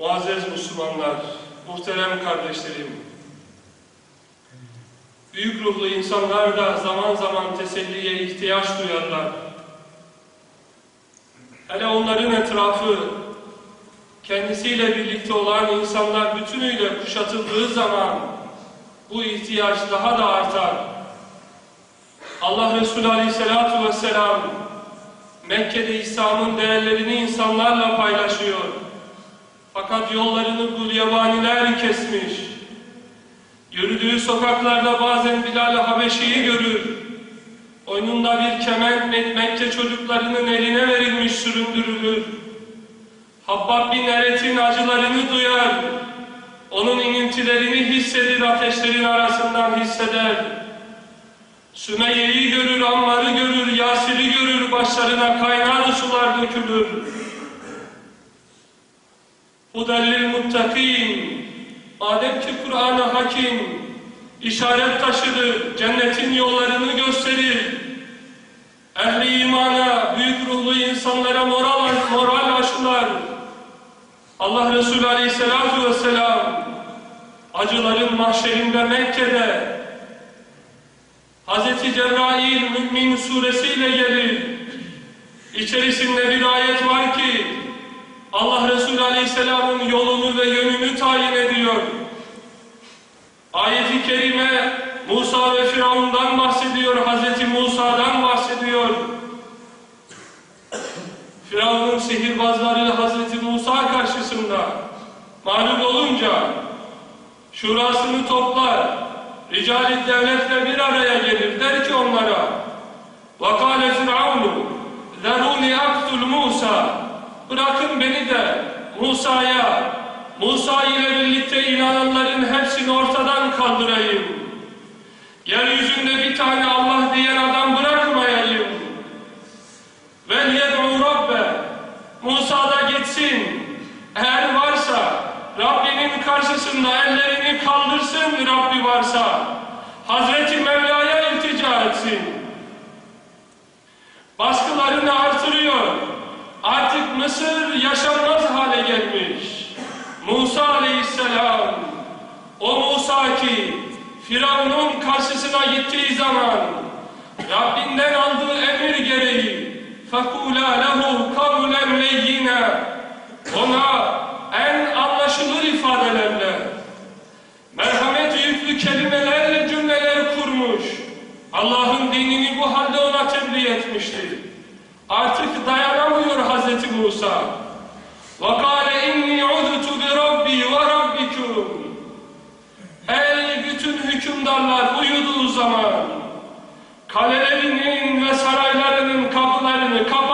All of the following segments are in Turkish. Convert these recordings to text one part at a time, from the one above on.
Muazzez Müslümanlar, muhterem kardeşlerim, büyük ruhlu insanlar da zaman zaman teselliye ihtiyaç duyarlar. Hele onların etrafı, kendisiyle birlikte olan insanlar bütünüyle kuşatıldığı zaman bu ihtiyaç daha da artar. Allah Resulü Aleyhisselatü Vesselam Mekke'de İslam'ın değerlerini insanlarla paylaşıyor. Fakat yollarını gulyabaniler kesmiş. Yürüdüğü sokaklarda bazen Bilal-i Habeşi'yi görür. Oyununda bir kemen Mek- Mekke çocuklarının eline verilmiş süründürülür. Habbab bin Eret'in acılarını duyar. Onun iniltilerini hissedir ateşlerin arasından hisseder. Sümeyye'yi görür, Ammar'ı görür, Yasir'i görür, başlarına kaynar sular dökülür. Hudellil muttakin, madem ki Kur'an-ı Hakim, işaret taşıdır, cennetin yollarını gösterir. Ehli imana, büyük ruhlu insanlara moral, moral aşılar. Allah Resulü Aleyhisselatü Vesselam, acıların mahşerinde Mekke'de, Hz. Cebrail Mü'min suresiyle gelir. İçerisinde bir ayet var ki Allah Resulü Aleyhisselam'ın yolunu ve yönünü tayin ediyor. Ayet-i Kerime Musa ve Firavun'dan bahsediyor, Hz. Musa'dan bahsediyor. Firavun'un sihirbazları Hz. Musa karşısında mağlup olunca şurasını toplar, ricali devletle bir araya gelir. Der ki onlara وَقَالَ فِرْعَوْنُ ذَرُونِ اَقْتُلْ Musa Bırakın beni de Musa'ya, Musa ile birlikte inananların hepsini ortadan kaldırayım. Yeryüzünde bir tane Allah diyen adam bırakmayayım. Vel Rabbe, Musa da gitsin. Eğer varsa Rabbinin karşısında ellerini kaldırsın Rabbi varsa. Hazreti Mevla'ya iltica etsin. Baskılarını Mısır yaşanmaz hale gelmiş. Musa aleyhisselam, o Musa ki Firavun'un karşısına gittiği zaman Rabbinden aldığı emir gereği فَقُولَا لَهُ قَوْلًا لَيِّنًا Ona en anlaşılır ifadelerle merhamet yüklü kelimelerle cümleler kurmuş. Allah'ın dinini bu halde ona tebliğ etmişti. Artık dayanamıyor Hz. Musa. وَقَالَ اِنِّي عُذُتُ بِرَبِّي وَرَبِّكُمْ Ey bütün hükümdarlar uyuduğu zaman kalelerinin ve saraylarının kapılarını kapattığı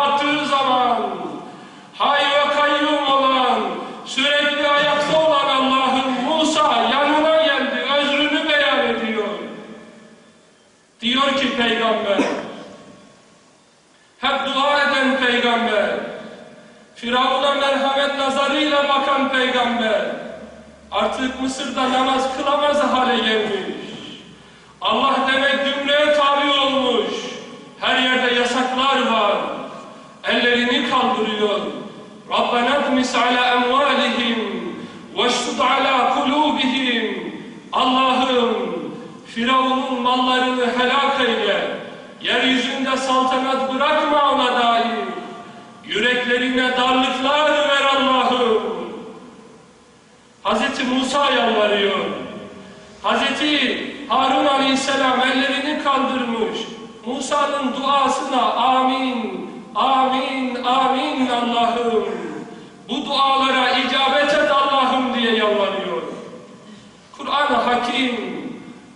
Nazarıyla bakan peygamber artık Mısır'da namaz kılamaz hale gelmiş. Allah demek cümleye tabi olmuş. Her yerde yasaklar var. Ellerini kaldırıyor. Rabbena dmis ala emvalihim veştut ala kulubihim. Allah'ım Firavun'un mallarını helak eyle. Yeryüzünde saltanat bırakma ona dair. Yüreklerine darlıklar. Hazreti Musa yalvarıyor. Hazreti Harun Aleyhisselam ellerini kaldırmış. Musa'nın duasına amin, amin, amin Allah'ım. Bu dualara icabet et Allah'ım diye yalvarıyor. Kur'an-ı Hakim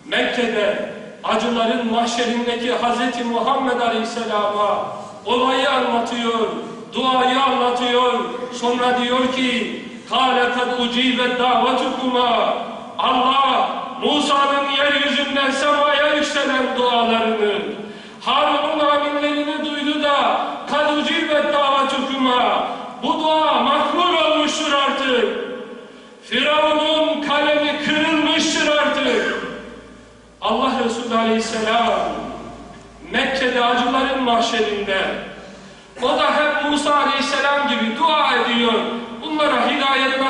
Mekke'de acıların mahşerindeki Hazreti Muhammed Aleyhisselam'a olayı anlatıyor, duayı anlatıyor. Sonra diyor ki Kâle kad ucibet davatukuma. Allah Musa'nın yeryüzünden semaya yükselen dualarını, Harun'un aminlerini duydu da kad ucibet davatukuma. Bu dua makbul olmuştur artık. Firavun'un kalemi kırılmıştır artık. Allah Resulü Aleyhisselam Mekke'de acıların mahşerinde o da hep Musa Aleyhisselam gibi dua ediyor.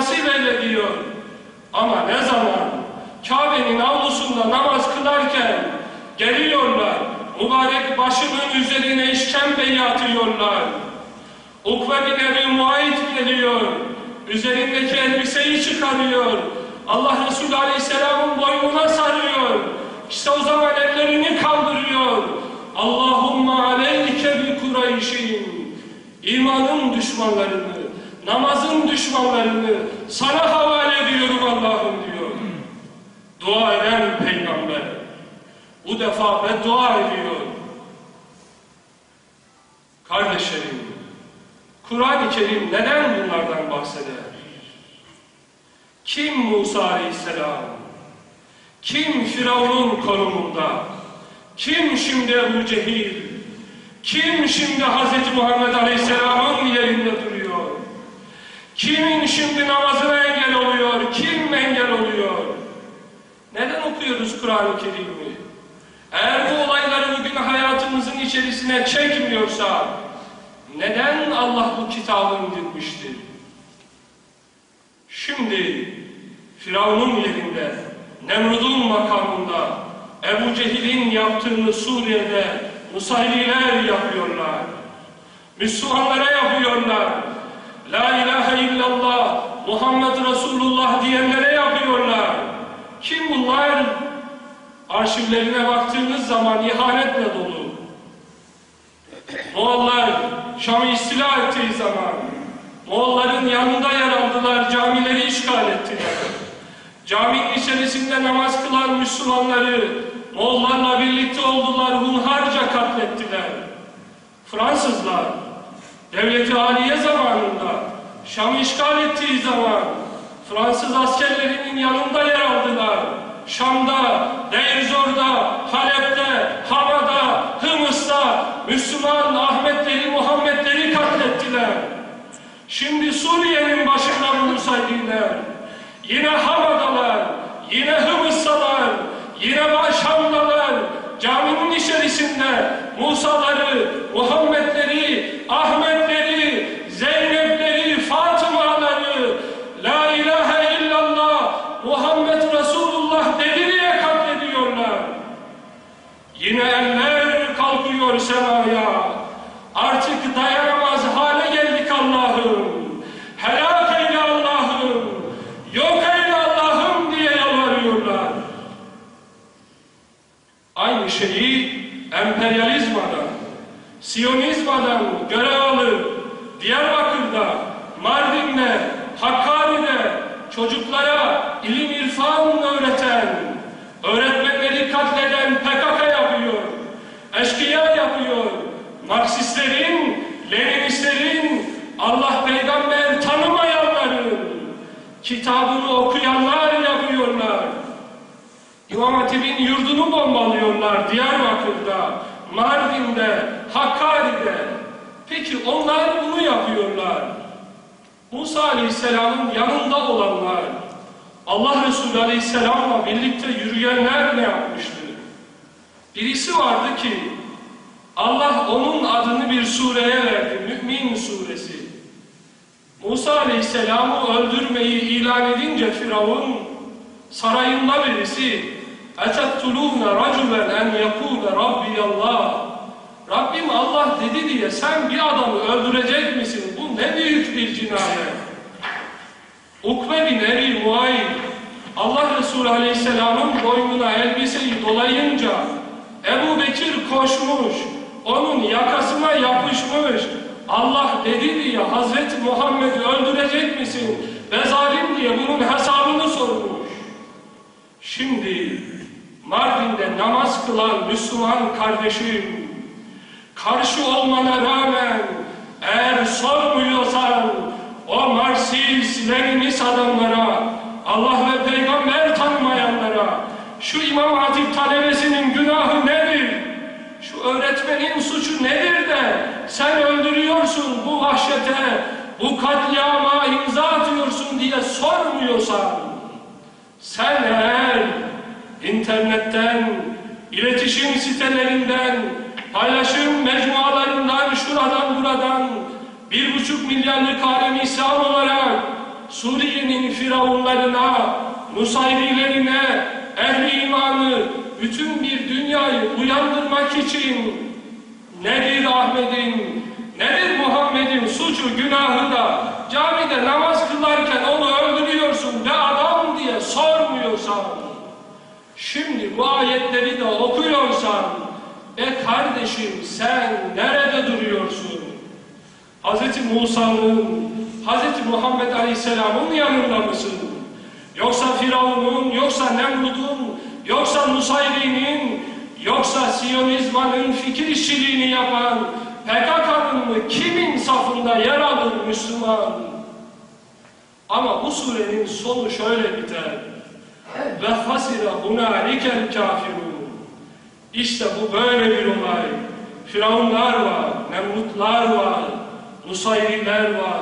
Nasip eyle diyor. Ama ne zaman Kabe'nin avlusunda namaz kılarken geliyorlar, mübarek başının üzerine işkembeyi atıyorlar. Ukve bin Ebi Muayit geliyor, üzerindeki elbiseyi çıkarıyor. Allah Resulü Aleyhisselam'ın boynuna sarıyor. İşte o zaman ellerini kaldırıyor. Allahumma aleyke bi Kureyşin. İmanın düşmanlarını, namazın düşmanlarını sana havale ediyorum Allah'ım diyor. Dua eden peygamber. Bu defa beddua ediyor. Kardeşlerim, Kur'an-ı Kerim neden bunlardan bahseder? Kim Musa Aleyhisselam? Kim Firavun'un konumunda? Kim şimdi Ebu Cehil? Kim şimdi Hz. Muhammed Aleyhisselam'ın yerinde duruyor? Kimin şimdi namazına engel oluyor? Kim engel oluyor? Neden okuyoruz Kur'an-ı Kerim'i? Eğer bu olayları bugün hayatımızın içerisine çekmiyorsa neden Allah bu kitabı indirmiştir? Şimdi Firavun'un yerinde, Nemrud'un makamında, Ebu Cehil'in yaptığını Suriye'de Musayliler yapıyorlar. Müslümanlara yapıyorlar. La ilahe illallah, Muhammed Resulullah diyenlere yapıyorlar. Kim bunlar? Arşivlerine baktığınız zaman ihanetle dolu. Moğollar Şam'ı istila ettiği zaman Moğolların yanında yer aldılar, camileri işgal ettiler. Caminin içerisinde namaz kılan Müslümanları Moğollarla birlikte oldular, hunharca katlettiler. Fransızlar Devleti Aliye zamanında Şam'ı işgal ettiği zaman Fransız askerlerinin yanında yer aldılar. Şam'da, Deirzor'da, Halep'te, Hama'da, Hımıs'ta Müslüman Ahmetleri, Muhammedleri katlettiler. Şimdi Suriye'nin başında bulunsaydınlar, yine Hama'dalar, yine Hımıs'talar, yine Şam'dalar, caminin içerisinde Musa'ları, Muhammedleri, Ahmetleri, Zeynepleri, Fatımaları, La ilahe illallah, Muhammed Resulullah dedi diye katlediyorlar. Yine eller kalkıyor semaya. Artık dayanamaz hale geldik Allah'ım. Helak eyle Allah'ım. Yok eyle Allah'ım diye yalvarıyorlar. Aynı şeyi emperyalizmadan, Siyonizmadan görev alıp Diyarbakır'da, Mardin'de, Hakkari'de çocuklara ilim irfan öğreten, öğretmenleri katleden PKK yapıyor, eşkıya yapıyor, Marksistlerin, Leninistlerin, Allah peygamber tanımayanların kitabını okuyanlar yapıyorlar. İmam Hatip'in yurdunu bombalıyorlar Diyarbakır'da, Mardin'de, Hakkari'de. Peki onlar bunu yapıyorlar. Musa Aleyhisselam'ın yanında olanlar, Allah Resulü Aleyhisselam'la birlikte yürüyenler ne yapmıştı? Birisi vardı ki, Allah onun adını bir sureye verdi, Mü'min suresi. Musa Aleyhisselam'ı öldürmeyi ilan edince Firavun, sarayında birisi اَتَقْتُلُونَ رَجُلًا اَنْ يَقُولَ رَبِّيَ اللّٰهِ Rabbim Allah dedi diye sen bir adamı öldürecek misin? Bu ne büyük bir cinayet. Ukbe bin Ebi Muayyin Allah Resulü Aleyhisselam'ın boynuna elbiseyi dolayınca Ebu Bekir koşmuş, onun yakasına yapışmış. Allah dedi diye Hazreti Muhammed'i öldürecek misin? Ve zalim diye bunun hesabını sormuş. Şimdi Mardin'de namaz kılan Müslüman kardeşim, karşı olmana rağmen eğer sormuyorsan o Marksist, Leninist adamlara, Allah ve peygamber tanımayanlara, şu İmam Hatip talebesinin günahı nedir? Şu öğretmenin suçu nedir de sen öldürüyorsun bu vahşete, bu katliama imza atıyorsun diye sormuyorsan, sen eğer internetten, iletişim sitelerinden, paylaşım mecmualarından, şuradan buradan bir buçuk milyarlık alem İslam olarak Suriye'nin firavunlarına, Nusayrilerine, ehli imanı, bütün bir dünyayı uyandırmak için nedir Ahmet'in, nedir Muhammed'in suçu, günahı da camide namaz kılarken onu öldürüyorsun ve adam diye sormuyorsan, şimdi bu ayetleri de okuyorsan, e kardeşim sen nerede duruyorsun? Hz. Musa'nın, Hz. Muhammed Aleyhisselam'ın yanında mısın? Yoksa Firavun'un, yoksa Nemrud'un, yoksa Nusayri'nin, yoksa Siyonizmanın fikir işçiliğini yapan PKK'nın mı kimin safında yer alır Müslüman? Ama bu surenin sonu şöyle biter. Ve hasira hunalikel kafirun. İşte bu böyle bir olay. Firavunlar var, Nemrutlar var, Nusayriler var.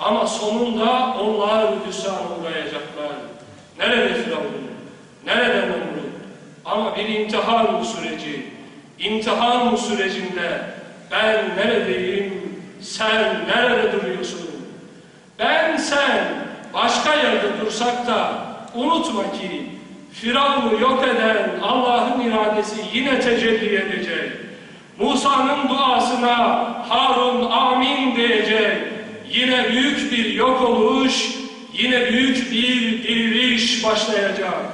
Ama sonunda onlar hüsran uğrayacaklar. Nerede Firavun? Nerede Nemrut? Ama bir imtihan bu süreci. İmtihan bu sürecinde ben neredeyim, sen nerede duruyorsun? Ben sen başka yerde dursak da unutma ki Firavun'u yok eden Allah'ın iradesi yine tecelli edecek. Musa'nın duasına Harun amin diyecek. Yine büyük bir yok oluş, yine büyük bir diriliş başlayacak.